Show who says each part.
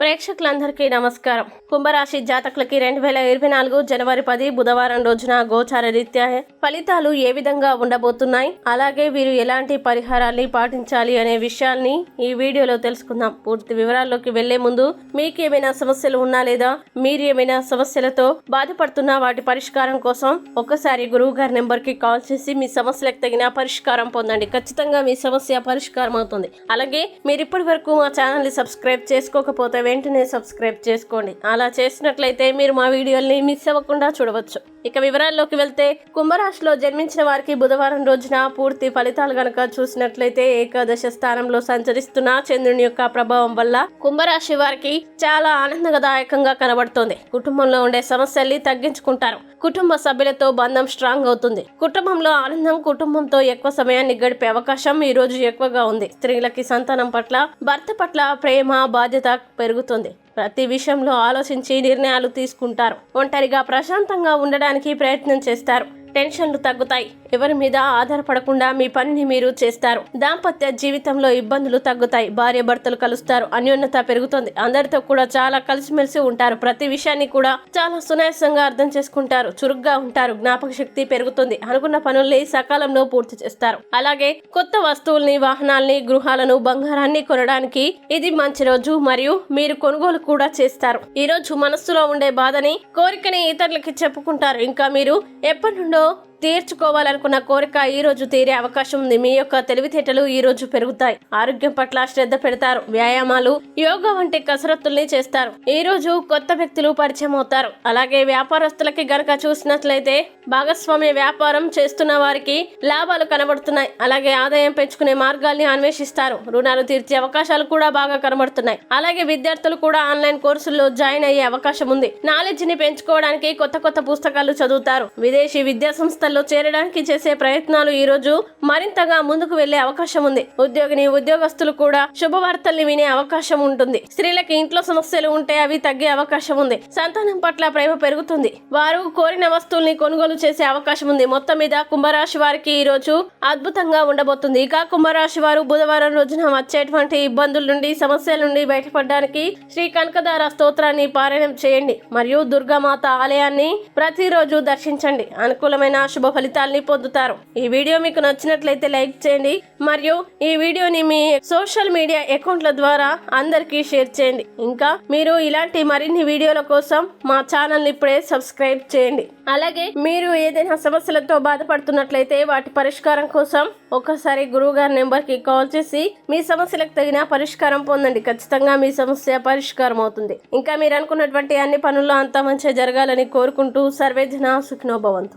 Speaker 1: ప్రేక్షకులందరికీ నమస్కారం. కుంభరాశి జాతకులకి రెండు వేల ఇరవై నాలుగు జనవరి పది బుధవారం రోజున గోచార రీత్యా ఫలితాలు ఏ విధంగా ఉండబోతున్నాయి? అలాగే వీరు ఎలాంటి పరిహారాల్ని పాటించాలి అనే విషయాల్ని ఈ వీడియోలో తెలుసుకుందాం. పూర్తి వివరాల్లోకి వెళ్ళే ముందు మీకు ఏమైనా సమస్యలు ఉన్నా లేదా మీరు ఏమైనా సమస్యలతో బాధపడుతున్నా వాటి పరిష్కారం కోసం ఒక్కసారి గురువు గారి నెంబర్కి కాల్ చేసి మీ సమస్యలకు తగిన పరిష్కారం పొందండి. ఖచ్చితంగా మీ సమస్య పరిష్కారం అవుతుంది అలాగే మీరు ఇప్పటి వరకు మా ఛానల్ని సబ్స్క్రైబ్ చేసుకోకపోతే వెంటనే సబ్స్క్రైబ్ చేసుకోండి. అలా చేసినట్లయితే మీరు మా వీడియోల్ని మిస్ అవ్వకుండా చూడవచ్చు. ఇక వివరాల్లోకి వెళ్తే కుంభరాశిలో జన్మించిన వారికి బుధవారం రోజున పూర్తి ఫలితాలు గనక చూసినట్లయితే ఏకాదశ స్థానంలో సంచరిస్తున్న చంద్రుని యొక్క ప్రభావం వల్ల కుంభరాశి వారికి చాలా ఆనందదాయకంగా కనబడుతోంది. కుటుంబంలో ఉండే సమస్యల్ని తగ్గించుకుంటారు. కుటుంబ సభ్యులతో బంధం స్ట్రాంగ్ అవుతుంది. కుటుంబంలో ఆనందం కుటుంబంతో ఎక్కువ సమయాన్ని గడిపే అవకాశం ఈ రోజు ఎక్కువగా ఉంది. స్త్రీలకి సంతానం పట్ల భర్త పట్ల ప్రేమ బాధ్యత పెరుగుతుంది. ప్రతి విషయంలో ఆలోచించి నిర్ణయాలు తీసుకుంటారు. ఒంటరిగా ప్రశాంతంగా ఉండడానికి ప్రయత్నం చేస్తారు. టెన్షన్లు తగ్గుతాయి. ఎవరి మీద ఆధారపడకుండా మీ పనిని మీరు చేస్తారు. దాంపత్య జీవితంలో ఇబ్బందులు తగ్గుతాయి. భార్య భర్తలు కలుస్తారు. అన్యోన్యత పెరుగుతుంది. అందరితో కూడా చాలా కలిసిమెలిసి ఉంటారు. ప్రతి విషయాన్ని కూడా చాలా సునాయాసంగా అర్థం చేసుకుంటారు. చురుగ్గా ఉంటారు. జ్ఞాపక శక్తి పెరుగుతుంది. అనుకున్న పనుల్ని సకాలంలో పూర్తి చేస్తారు. అలాగే కొత్త వస్తువుల్ని వాహనాల్ని గృహాలను బంగారాన్ని కొనడానికి ఇది మంచి రోజు మరియు మీరు కొనుగోలు కూడా చేస్తారు. ఈ రోజు మనస్సులో ఉండే బాధని కోరికని ఇతరులకి చెప్పుకుంటారు. ఇంకా మీరు ఎప్పటి నుండో Chao. తీర్చుకోవాలనుకున్న కోరిక ఈ రోజు తీరే అవకాశం ఉంది. మీ యొక్క తెలివితేటలు ఈ రోజు పెరుగుతాయి. ఆరోగ్యం పట్ల శ్రద్ధ పెడతారు. వ్యాయామాలు యోగా వంటి కసరత్తుల్ని చేస్తారు. ఈ రోజు కొత్త వ్యక్తులు పరిచయం అవుతారు. అలాగే వ్యాపారస్తులకి గనక చూసినట్లయితే భాగస్వామ్య వ్యాపారం చేస్తున్న వారికి లాభాలు కనబడుతున్నాయి. అలాగే ఆదాయం పెంచుకునే మార్గాల్ని అన్వేషిస్తారు. రుణాలు తీర్చే అవకాశాలు కూడా బాగా కనబడుతున్నాయి. అలాగే విద్యార్థులు కూడా ఆన్లైన్ కోర్సుల్లో జాయిన్ అయ్యే అవకాశం ఉంది. నాలెడ్జ్ని పెంచుకోవడానికి కొత్త కొత్త పుస్తకాలు చదువుతారు. విదేశీ విద్యా సంస్థ సంస్థల్లో చేరడానికి చేసే ప్రయత్నాలు ఈ రోజు మరింతగా ముందుకు వెళ్ళే అవకాశం ఉంది. ఉద్యోగిని ఉద్యోగస్తులు కూడా శుభవార్తల్ని వినే అవకాశం ఉంటుంది. స్త్రీలకి ఇంట్లో సమస్యలు ఉంటే అవి తగ్గే అవకాశం ఉంది. సంతానం పట్ల ప్రేమ పెరుగుతుంది. వారు కోరిన వస్తువుల్ని కొనుగోలు చేసే అవకాశం ఉంది. మొత్తం మీద కుంభరాశి వారికి ఈ రోజు అద్భుతంగా ఉండబోతుంది. ఇక కుంభరాశి వారు బుధవారం రోజున వచ్చేటువంటి ఇబ్బందుల నుండి సమస్యల నుండి బయటపడడానికి శ్రీ కనకదార స్తోత్రాన్ని పారాయణం చేయండి. మరియు దుర్గామాత ఆలయాన్ని ప్రతిరోజు దర్శించండి. అనుకూలమైన శుభ ఫలితాల్ని పొందుతారు. ఈ వీడియో మీకు నచ్చినట్లయితే లైక్ చేయండి మరియు ఈ వీడియోని మీ సోషల్ మీడియా అకౌంట్ల ద్వారా అందరికీ షేర్ చేయండి. ఇంకా మీరు ఇలాంటి మరిన్ని వీడియోల కోసం మా ఛానల్ని ఇప్పుడే సబ్స్క్రైబ్ చేయండి. అలాగే మీరు ఏదైనా సమస్యలతో బాధపడుతున్నట్లయితే వాటి పరిష్కారం కోసం ఒక్కసారి గురువు గారి కాల్ చేసి మీ సమస్యలకు తగిన పరిష్కారం పొందండి. ఖచ్చితంగా మీ సమస్య పరిష్కారం అవుతుంది. ఇంకా మీరు అనుకున్నటువంటి అన్ని పనుల్లో అంతా మంచిగా జరగాలని కోరుకుంటూ సర్వేజన సుఖినోభవంతు